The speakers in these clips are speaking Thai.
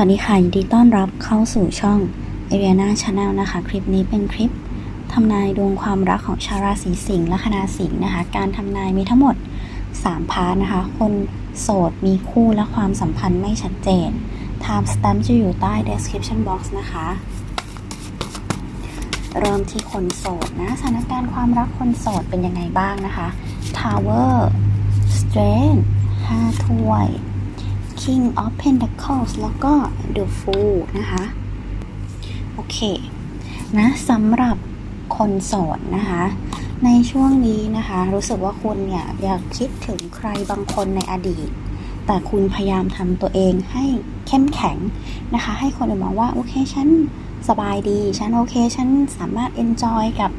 วัสดีค่ะยินดีต้อนรับเข้าสู่ช่อง a r i a n a Channel นะคะ คลิปนี้เป็นคลิปทำนายดวงความรักของชาวราศีสิงห์และคณาสิงห์นะคะ การทำนายมีทั้งหมด 3 พาร์ทนะคะ คนโสดมีคู่และความสัมพันธ์ไม่ชัดเจน Time stamp จะอยู่ใต้ description box นะคะ เริ่มที่คนโสดนะสถานการณ์ความรักคนโสดเป็นยังไงบ้างนะคะ Tower Strength 5ถ้วย King of Pentacles แล้วก็ The Fool นะคะ โอเค นะสำหรับคนโสดนะคะ ในช่วงนี้นะคะ รู้สึกว่าคุณเนี่ยอยากคิดถึงใครบางคนในอดีต แต่คุณพยายามทำตัวเองให้เข้มแข็งนะคะ ให้คนอื่นมองว่า โอเค ฉันสบายดี ฉันโอเค ฉันสามารถ enjoy กับ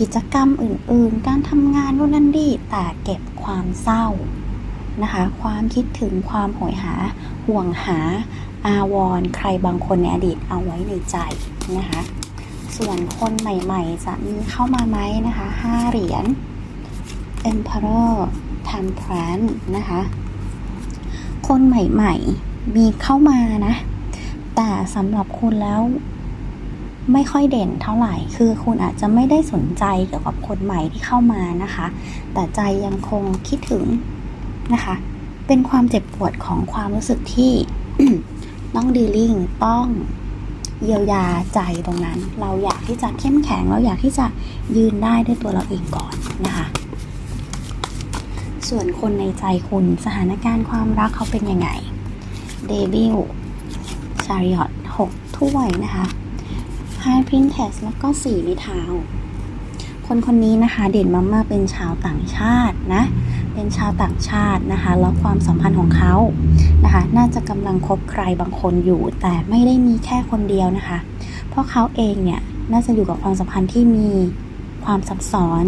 กิจกรรมอื่น ๆ การทำงานนู่นนั่นดีแต่เก็บความเศร้า นะคะ ความคิดถึงความโหยหา ห่วงหา อาวรใครบางคนในอดีตเอาไว้ในใจนะคะ ส่วนคนใหม่ๆ จะมีเข้ามาไหมนะคะห้าเหรียญ Emperor Temperance นะคะ คนใหม่ๆ มีเข้ามานะ แต่สำหรับคุณแล้วไม่ค่อยเด่นเท่าไหร่ คือคุณอาจจะไม่ได้สนใจเกี่ยวกับคนใหม่ที่เข้ามานะคะ แต่ใจยังคงคิดถึง นะคะ เป็นความเจ็บปวดของความรู้สึกที่ต้องดีลิ่งต้องเยียวยาใจตรงนั้น เราอยากที่จะเข้มแข็ง เราอยากที่จะยืนได้ด้วยตัวเราเองก่อนนะคะส่วนคนในใจคุณสถานการณ์ความรักเขาเป็นยังไงเดบิวชาริอตหกถ้วยนะคะไฮพินเทสแล้วก็สี่ม้เท้า คนคนนี้นะคะเด่นมากๆเป็นชาวต่างชาตินะ เป็นชาวต่างชาตินะคะ แล้วความสัมพันธ์ของเขานะคะ น่าจะกำลังคบใครบางคนอยู่ แต่ไม่ได้มีแค่คนเดียวนะคะ เพราะเขาเองเนี่ยน่าจะอยู่กับความสัมพันธ์ที่มีความซับซ้อน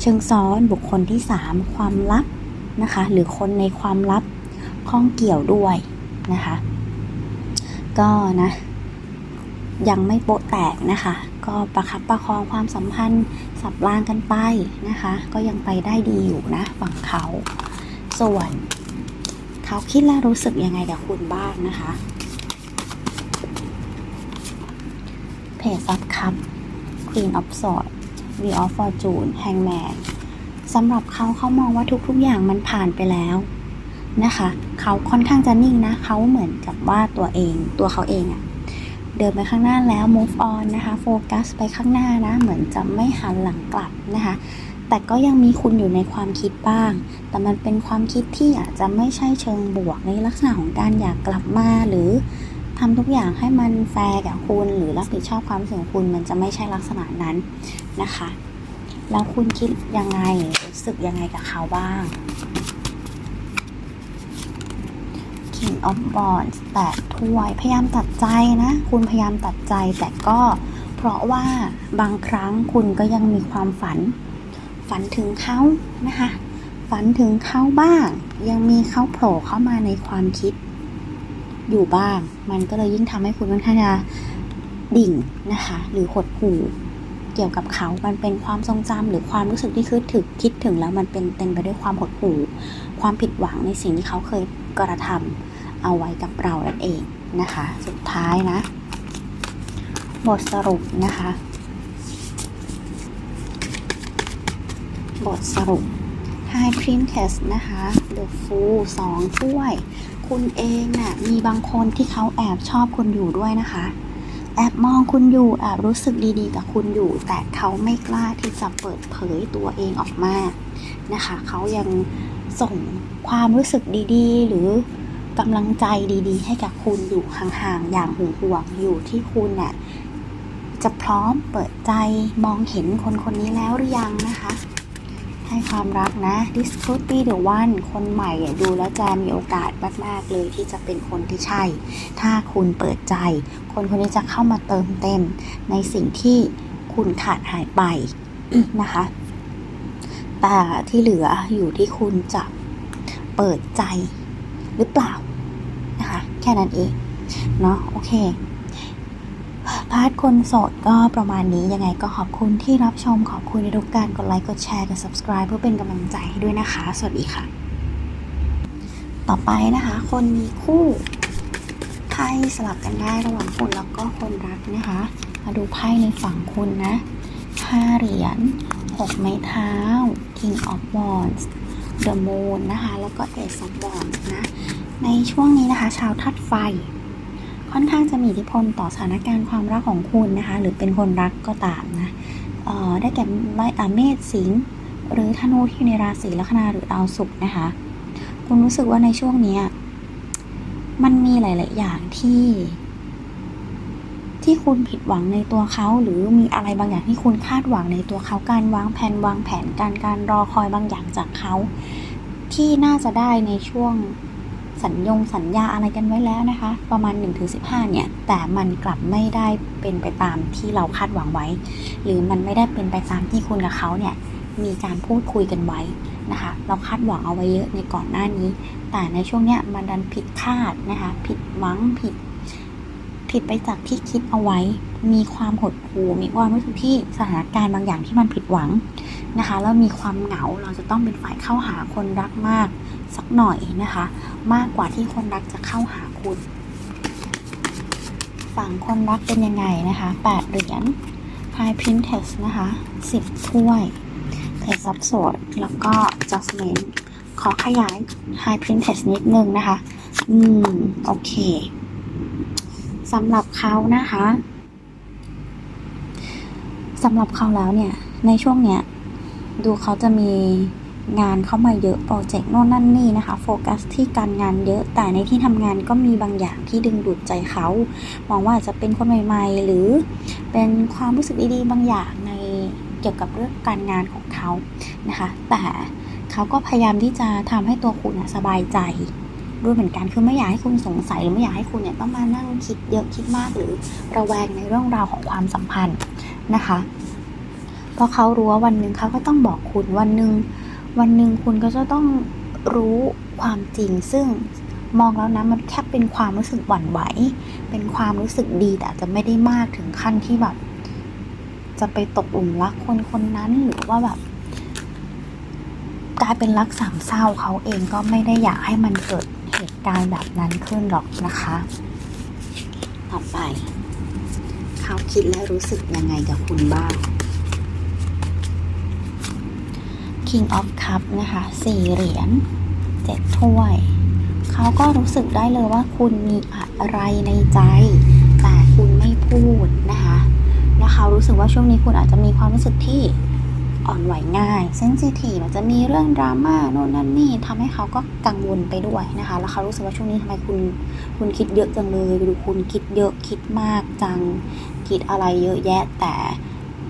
เชิงซ้อนบุคคลที่ 3 ความลับนะคะ หรือคนในความลับข้องเกี่ยวด้วยนะคะ ก็นะยังไม่โปะแตกนะคะ ก็ประคับประคองความสัมพันธ์สับรางกันไปนะคะ ก็ยังไปได้ดีอยู่นะฝั่งเขา ส่วน เขาคิดและรู้สึกยังไงกับคุณบ้างนะคะ เพจซับคัพ Queen of Swords Wheel of Fortune Hangman สำหรับเขาเขามองว่าทุกๆอย่างมันผ่านไปแล้วนะคะ เขาค่อนข้างจะนิ่งนะ เขาเหมือนกับว่าตัวเอง ตัวเขาเองอะ เดินไปข้างหน้าแล้ว move on นะคะโฟกัสไปข้างหน้านะ เหมือนจะไม่หันหลังกลับนะคะ แต่ก็ยังมีคุณอยู่ในความคิดบ้าง แต่มันเป็นความคิดที่อาจจะไม่ใช่เชิงบวกในลักษณะของการอยากกลับมาหรือทำทุกอย่างให้มันแฟร์กับคุณ หรือรับผิดชอบความรู้สึกของคุณมันจะไม่ใช่ลักษณะนั้นนะคะ แล้วคุณคิดยังไงรู้สึกยังไงกับเขาบ้าง King of Wands แปดถ้วย พยายามตัดใจนะ คุณพยายามตัดใจแต่ก็เพราะว่าบางครั้งคุณก็ยังมีความฝัน ฝันถึงเขานะคะ ฝันถึงเขาบ้าง ยังมีเขาโผล่เข้ามาในความคิด อยู่บ้าง มันก็เลยยิ่งทำให้คุณค่อนข้างจะดิ่งนะคะ หรือหดหู่เกี่ยวกับเขา มันเป็นความทรงจำหรือความรู้สึกที่คิดถึงคิดถึงแล้วมันเป็นเต็มไปด้วยความหดหู่ ความผิดหวังในสิ่งที่เขาเคยกระทำ เอาไว้กับเรานั่นเองนะคะ สุดท้ายนะ บทสรุปนะคะ บทสรุป High Princess นะคะ The Fool สองถ้วย คุณเองน่ะมีบางคนที่เขาแอบชอบคุณอยู่ด้วยนะคะแอบมองคุณอยู่แอบรู้สึกดีๆ กับคุณอยู่ แต่เขาไม่กล้าที่จะเปิดเผยตัวเองออกมานะคะ เขายังส่งความรู้สึกดีๆ หรือ กำลังใจดี ๆ ให้กับคุณอยู่ห่างๆอย่างห่วงๆอยู่ที่คุณน่ะจะพร้อมเปิดใจมองเห็นคนคนนี้แล้วหรือยังนะคะ ให้ความรักนะ this could be the one คนใหม่ดูแล้วจะมีโอกาสมากๆเลยที่จะเป็นคนที่ใช่ ถ้าคุณเปิดใจ คนคนนี้จะเข้ามาเติมเต็ม ในสิ่งที่คุณขาดหายไปนะคะ แต่ที่เหลืออยู่ที่คุณจะเปิดใจหรือเปล่า คะแค่นั้นเอง เนาะโอเค พาร์ทคนโสดก็ประมาณนี้ยังไงก็ขอบคุณที่รับชมขอบคุณในทุกการกดไลค์กดแชร์กด subscribe เพื่อเป็นกำลังใจให้ด้วยนะคะ สวัสดีค่ะ ต่อไปนะคะ คนมีคู่ไพ่สลับกันได้ระหว่างคุณแล้วก็คนรักนะคะ มาดูไพ่ในฝั่งคุณนะห้าเหรียญหกไม้เท้า King of Wands The Moon นะคะ แล้วก็ Ace of Wands นะ ในช่วงนี้นะคะ ชาวทัดไฟ ค่อนข้างจะมีอิทธิพลต่อสถานการณ์ความรักของคุณนะคะ หรือเป็นคนรักก็ตามนะออได้แก่ไม้อ่าเมษสิงห์หรือธนูที่อยู่ในราศีลัคนาหรือดาวศุกร์นะคะ คุณรู้สึกว่าในช่วงนี้มันมีหลาย ๆ อย่างที่ ที่คุณผิดหวังในตัวเขาหรือมีอะไรบางอย่างที่คุณคาดหวังในตัวเขาการวางแผนวางแผนการการรอคอยบางอย่างจากเขา ที่น่าจะได้ในช่วง สัญญงสัญญาอะไรกันไว้แล้วนะคะ ประมาณ 1-15 เนี่ย แต่มันกลับไม่ได้เป็นไปตามที่เราคาดหวังไว้ หรือมันไม่ได้เป็นไปตามที่คุณกับเขาเนี่ยมีการพูดคุยกันไว้นะคะ เราคาดหวังเอาไว้เยอะในก่อนหน้านี้ แต่ในช่วงเนี้ยมันดันผิดคาดนะคะ ผิดหวังผิด ผิดไปจากที่คิดเอาไว้ มีความหดหู่มีความรู้สึกที่สถานการณ์บางอย่างที่มันผิดหวังนะคะ แล้วมีความเหงา เราจะต้องเป็นฝ่ายเข้าหาคนรักมาก สักหน่อยนะคะ มากกว่าที่คนรักจะเข้าหาคุณ ฝั่งคนรักเป็นยังไงนะคะแปดเหรียญ High Princess นะคะ10ถ้วย Page of Swords แล้วก็ Judgment ขอขยาย High Princess นิดนึงนะคะ อืม โอเคสำหรับเขานะคะสำหรับเขาแล้วเนี่ย ในช่วงเนี้ย ดูเขาจะมี งานเข้ามาเยอะโปรเจกต์โน่นนั่นนี่นะคะ โฟกัสที่การงานเยอะ แต่ในที่ทำงานก็มีบางอย่างที่ดึงดูดใจเขา มองว่าอาจจะเป็นคนใหม่ ๆ หรือเป็นความรู้สึกดีๆ บางอย่างในเกี่ยวกับเรื่องการงานของเขานะคะ แต่เขาก็พยายามที่จะทำให้ตัวคุณสบายใจด้วยเหมือนกันคือไม่อยากให้คุณสงสัยหรือไม่อยากให้คุณเนี่ยต้องมานั่งคิดเยอะคิดมากหรือระแวงในเรื่องราวของความสัมพันธ์นะคะ เพราะเขารู้ว่าวันหนึ่งเขาก็ต้องบอกคุณวันหนึ่ง วันหนึ่งคุณก็จะต้องรู้ความจริง ซึ่งมองแล้วนะมันแค่เป็นความรู้สึกหวั่นไหว เป็นความรู้สึกดีแต่อาจจะไม่ได้มากถึงขั้นที่แบบ จะไปตกหลุมรักคนคนนั้นหรือว่าแบบกลายเป็นรักสามเศร้าเขาเองก็ไม่ได้อยากให้มันเกิดเหตุการณ์แบบนั้นขึ้นหรอกนะคะ ต่อไป เขาคิดและรู้สึกยังไงกับคุณบ้าง King of Cup นะคะสี่เหรียญเจ็ดถ้วย เขาก็รู้สึกได้เลยว่าคุณมีอะไรในใจ แต่คุณไม่พูดนะคะ แล้วเขารู้สึกว่าช่วงนี้คุณอาจจะมีความรู้สึกที่อ่อนไหวง่ายเซนซิทีฟอาจจะมีเรื่องดราม่าโน่นนั่นนี่ทำให้เขาก็กังวลไปด้วยนะคะ แล้วเขารู้สึกว่าช่วงนี้ทำไมคุณคุณคิดเยอะจังเลยดูคุณคิดเยอะคิดมากจังคิดอะไรเยอะแยะแต่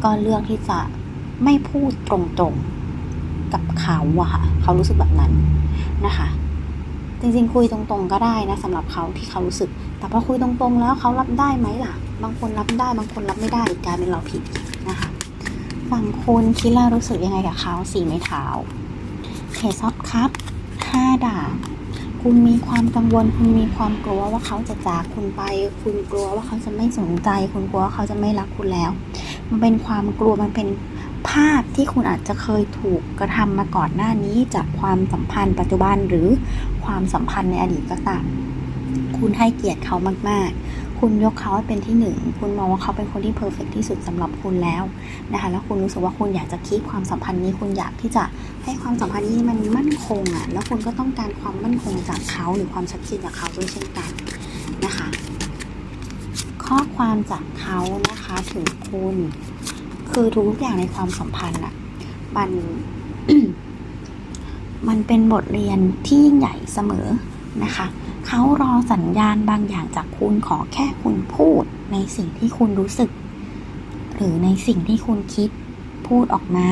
ก็เลือกที่จะไม่พูดตรงๆ กับเขาอะค่ะ เขารู้สึกแบบนั้นนะคะ จริงๆ คุยตรงๆก็ได้นะสำหรับเขาที่เขารู้สึก แต่พอคุยตรงๆ แล้วเขารับได้ไหมล่ะ บางคนรับได้บางคนรับไม่ได้กลายเป็นเราผิดนะคะฝั่งคุณคิล้วรู้สึกยังไงกับเขาสี่ไม้เท้าเทซอฟครับห้าดาบคุณมีความกังวล คุณมีความกลัวว่าเขาจะจากคุณไป คุณกลัวว่าเขาจะไม่สนใจ คุณกลัวว่าเขาจะไม่รักคุณแล้ว มันเป็นความกลัวมันเป็นาพที่คุณอาจจะเคยถูกกระทำมาก่อนหน้านี้จากความสัมพันธ์ปัจจุบันหรือความสัมพันธ์ในอดีตก็ตาม คุณให้เกียรติเขามาก ๆ คุณยกเขาให้เป็นที่หนึ่ง คุณมองว่าเขาเป็นคนที่เพอร์เฟกที่สุดสำหรับคุณแล้วนะคะ แล้วคุณรู้สึกว่าคุณอยากจะคีบความสัมพันธ์นี้ คุณอยากที่จะให้ความสัมพันธ์นี้มันมั่นคงอะ แล้วคุณก็ต้องการความมั่นคงจากเขาหรือความชัดเจนจากเขาด้วยเช่นกันนะคะ ข้อความจากเขานะคะถึงคุณ คือทุกอย่างในความสัมพันธ์อะมัน มันเป็นบทเรียนที่ยิ่งใหญ่เสมอนะคะ เขารอสัญญาณบางอย่างจากคุณขอแค่คุณพูดในสิ่งที่คุณรู้สึก หรือในสิ่งที่คุณคิดพูดออกมา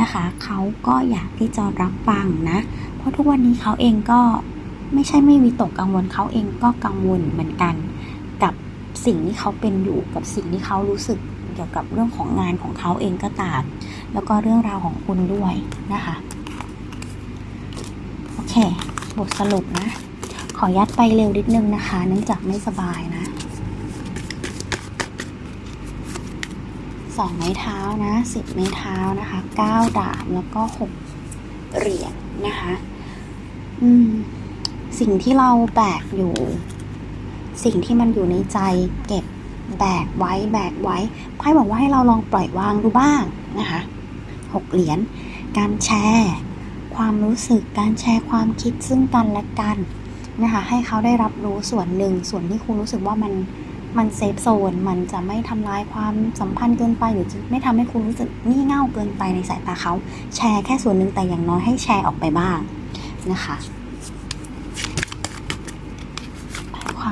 นะคะ เขาก็อยากที่จะรับฟังนะ เพราะทุกวันนี้เขาเองก็ไม่ใช่ไม่วิตกกังวลเขาเองก็กังวลเหมือนกัน กับสิ่งที่เขาเป็นอยู่กับสิ่งที่เขารู้สึก เกี่ยวกับเรื่องของงานของเขาเองก็ตาม แล้วก็เรื่องราวของคุณด้วยนะคะ โอเค บทสรุปนะ ขอยัดไปเร็วนิดนึงนะคะ เนื่องจากไม่สบายนะสองไม้เท้านะสิบไม้เท้านะคะเก้าดาบแล้วก็หกเหรียญนะคะอืมสิ่งที่เราแบกอยู่ สิ่งที่มันอยู่ในใจเก็บ แบกไว้แบกไว้ไพ่บอกว่าให้เราลองปล่อยวางดูบ้างนะคะหกเหรียญการแชร์ ความรู้สึกการแชร์ความคิดซึ่งกันและกันนะคะให้เขาได้รับรู้ส่วนหนึ่งส่วนที่คุณรู้สึกว่ามันมันเซฟโซนมันจะไม่ทำร้ายความสัมพันธ์เกินไปหรือไม่ทำให้คุณรู้สึกงี่เง่าเกินไปในสายตาเขา แชร์แค่ส่วนหนึ่งแต่อย่างน้อยให้แชร์ออกไปบ้างนะคะ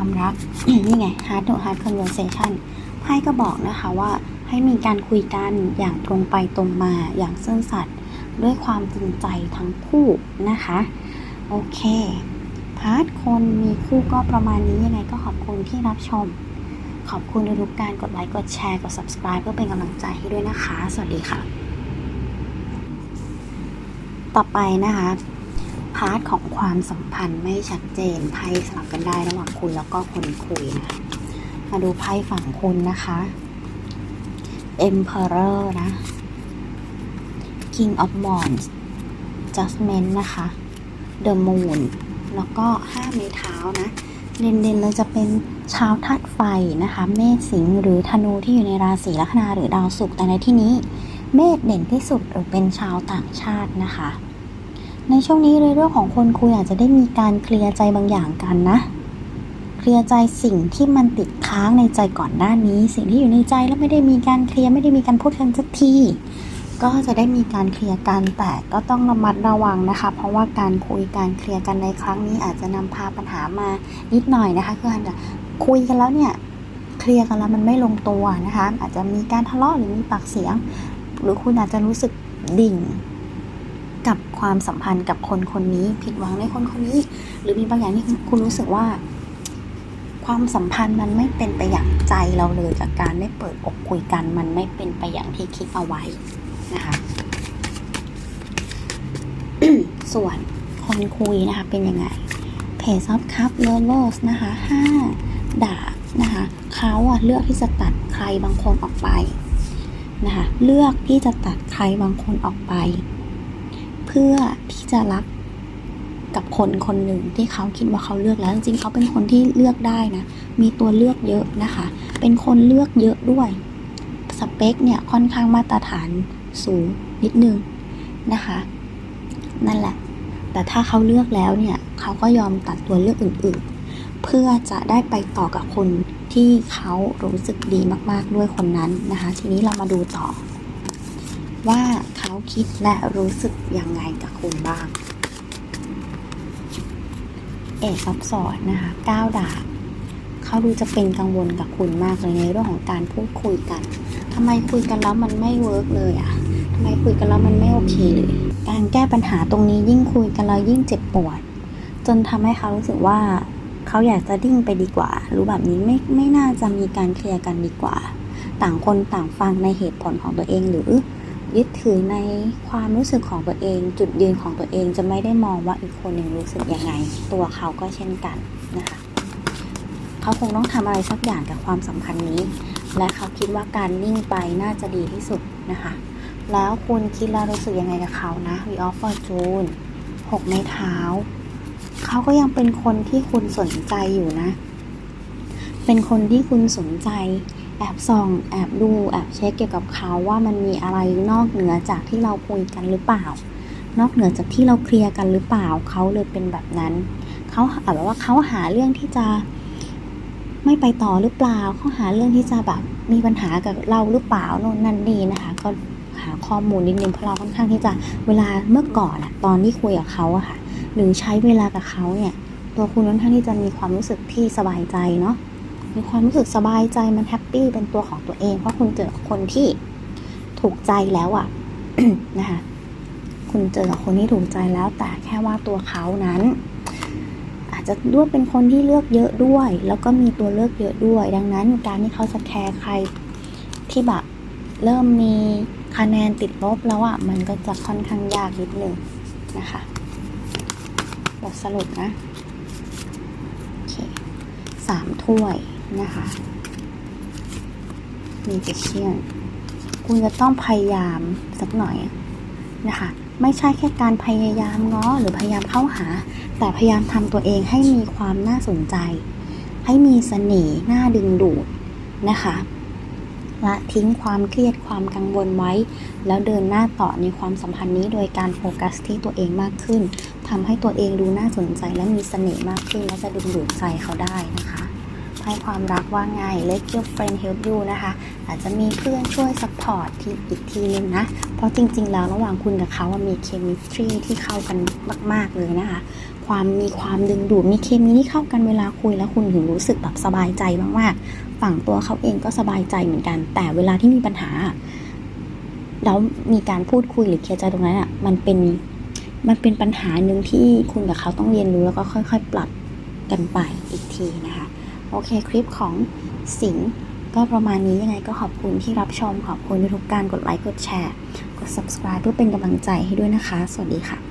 ความรัก นี่ไง heart to heart conversation ไพ่ก็บอกนะคะว่าให้มีการคุยกันอย่างตรงไปตรงมาอย่างซื่อสัตย์ด้วยความจริงใจทั้งคู่นะคะ โอเคพาร์ทคนมีคู่ก็ประมาณนี้ยังไงก็ขอบคุณที่รับชม ขอบคุณทุกการกดไลค์ กดแชร์ กด subscribe เพื่อเป็นกำลังใจให้ด้วยนะคะ สวัสดีค่ะ ต่อไปนะคะ พาร์ทของความสัมพันธ์ไม่ชัดเจนไพ่สลับกันได้ระหว่างคุณแล้วก็คนคุยนะมาดูไพ่ฝั่งคุณนะคะ Emperor นะ King of Wands Judgment นะคะ The Moon แล้วก็ห้าไม้เท้านะ เด่นๆเลยจะเป็นชาวธาตุไฟนะคะ เมษสิงห์หรือธนูที่อยู่ในราศีลัคนาหรือดาวศุกร์แต่ในที่นี้ เมษเด่นที่สุดหรือเป็นชาวต่างชาตินะคะ ในช่วงนี้ในเรื่องของคนคุยอาจจะได้มีการเคลียร์ใจบางอย่างกันนะ เคลียร์ใจสิ่งที่มันติดค้างในใจก่อนหน้านี้ สิ่งที่อยู่ในใจแล้วไม่ได้มีการเคลียร์ไม่ได้มีการพูดกันสักทีก็จะได้มีการเคลียร์กันแต่ก็ต้องระมัดระวังนะคะ เพราะว่าการคุยการเคลียร์กันในครั้งนี้อาจจะนำพาปัญหามานิดหน่อยนะคะคืออาจจะคุยกันแล้วเนี่ยเคลียร์กันแล้วมันไม่ลงตัวนะคะ อาจจะมีการทะเลาะหรือมีปากเสียง หรือคุณอาจจะรู้สึกดิ่ง ความสัมพันธ์กับคนคนนี้ ผิดหวังในคนคนนี้ หรือมีบางอย่างที่คุณรู้สึกว่า ความสัมพันธ์มันไม่เป็นไปอย่างใจเราเลยจากการได้เปิดอกคุยกัน มันไม่เป็นไปอย่างที่คิดเอาไว้นะคะส่วนคนคุยนะคะเป็นยังไงเพจซับคัพเลเวอร์สนะคะห้าดาบนะคะเขาอะเลือกที่จะตัดใครบางคนออกไปนะคะเลือกที่จะตัดใครบางคนออกไป เพื่อที่จะรักกับคนคนหนึ่งที่เขาคิดว่าเขาเลือกแล้ว จริงๆเขาเป็นคนที่เลือกได้นะ มีตัวเลือกเยอะนะคะ เป็นคนเลือกเยอะด้วยสเปคเนี่ยค่อนข้างมาตรฐานสูงนิดนึงนะคะ นั่นแหละ แต่ถ้าเขาเลือกแล้วเนี่ยเขาก็ยอมตัดตัวเลือกอื่น ๆ เพื่อจะได้ไปต่อกับคนที่เขารู้สึกดีมากๆด้วยคนนั้นนะคะ ทีนี้เรามาดูต่อ ว่าเขาคิดและรู้สึกยังไงกับคุณบ้าง เอกซับสอนนะคะก้าวดาบเขาดูจะเป็นกังวลกับคุณมากเลยในเรื่องของการพูดคุยกันทำไมคุยกันแล้วมันไม่เวิร์กเลยอะทำไมคุยกันแล้วมันไม่โอเคเลย การแก้ปัญหาตรงนี้ยิ่งคุยกันแล้วยิ่งเจ็บปวด จนทำให้เขารู้สึกว่าเขาอยากจะดิ้งไปดีกว่า รู้แบบนี้ไม่ไม่น่าจะมีการเคลียร์กันดีกว่า ต่างคนต่างฟังในเหตุผลของตัวเองหรือ ยึดถือในความรู้สึกของตัวเอง จุดยืนของตัวเองจะไม่ได้มองว่าอีกคนหนึ่งรู้สึกยังไง ตัวเขาก็เช่นกันนะคะเขาคงต้องทำอะไรสักอย่างกับความสัมพันธ์นี้ และเขาคิดว่าการนิ่งไปน่าจะดีที่สุดนะคะ แล้วคุณคิดแล้วรู้สึกยังไงกับเขานะ We of Fortune หกไม้เท้า เขาก็ยังเป็นคนที่คุณสนใจอยู่นะ เป็นคนที่คุณสนใจ แอบส่องแอบดูแอบเช็คเกี่ยวกับเขาว่ามันมีอะไรนอกเหนือจากที่เราคุยกันหรือเปล่า นอกเหนือจากที่เราเคลียร์กันหรือเปล่าเขาเลยเป็นแบบนั้นเขาแบบว่าเขาหาเรื่องที่จะไม่ไปต่อหรือเปล่าเขาหาเรื่องที่จะแบบมีปัญหากับเราหรือเปล่าโน่นนั่นนี่นะคะก็หาข้อมูลนิดนึงเพราะเราค่อนข้างที่จะเวลาเมื่อก่อนอะตอนที่คุยกับเขาอะค่ะ หรือใช้เวลากับเขาเนี่ย ตัวคุณค่อนข้างที่จะมีความรู้สึกที่สบายใจเนาะ มีความรู้สึกสบายใจมันแฮปปี้เป็นตัวของตัวเอง เพราะคุณเจอคนที่ถูกใจแล้วอะนะคะคุณเจอกับคนที่ถูกใจแล้วแต่แค่ว่าตัวเขานั้น อาจจะด้วยเป็นคนที่เลือกเยอะด้วย แล้วก็มีตัวเลือกเยอะด้วย ดังนั้นการที่เขาจะแคร์ใครที่แบบเริ่มมีคะแนนติดลบแล้วอะ่ะมันก็จะค่อนข้างยากนิดนึงนะคะบทสรุปนะ โอเคสามถ้วย นะคะมีเจเชียนคุณจะต้องพยายามสักหน่อยนะคะ ไม่ใช่แค่การพยายามง้อหรือพยายามเข้าหา แต่พยายามทำตัวเองให้มีความน่าสนใจ ให้มีเสน่ห์น่าดึงดูดนะคะละทิ้งความเครียดความกังวลไว้ แล้วเดินหน้าต่อในความสัมพันธ์นี้โดยการโฟกัสที่ตัวเองมากขึ้นทำให้ตัวเองดูน่าสนใจและมีเสน่ห์มากขึ้น และจะดึงดูดใจเขาได้นะคะ ให้ความรักว่าไง let your friend help you นะคะ อาจจะมีเพื่อนช่วยซัพพอร์ตที่อีกทีนึงนะ เพราะจริง ๆ แล้วระหว่างคุณกับเขามีเคมีทรีที่เข้ากันมาก ๆ เลยนะคะ ความมีความดึงดูด มีเคมีที่เข้ากันเวลาคุยแล้วคุณถึงรู้สึกแบบสบายใจมากๆ ฝั่งตัวเขาเองก็สบายใจเหมือนกัน แต่เวลาที่มีปัญหา แล้วมีการพูดคุยหรือเคลียร์ใจตรงนั้นอะ มันเป็น มันเป็นปัญหาหนึ่งที่คุณกับเขาต้องเรียนรู้แล้วก็ค่อย ๆ ปรับกันไปอีกทีนะ โอเคคลิปของสิงห์ก็ประมาณนี้ยังไงก็ขอบคุณที่รับชมขอบคุณทุกการกดไลค์กดแชร์ กด subscribe เพื่อเป็นกำลังใจให้ด้วยนะคะ สวัสดีค่ะ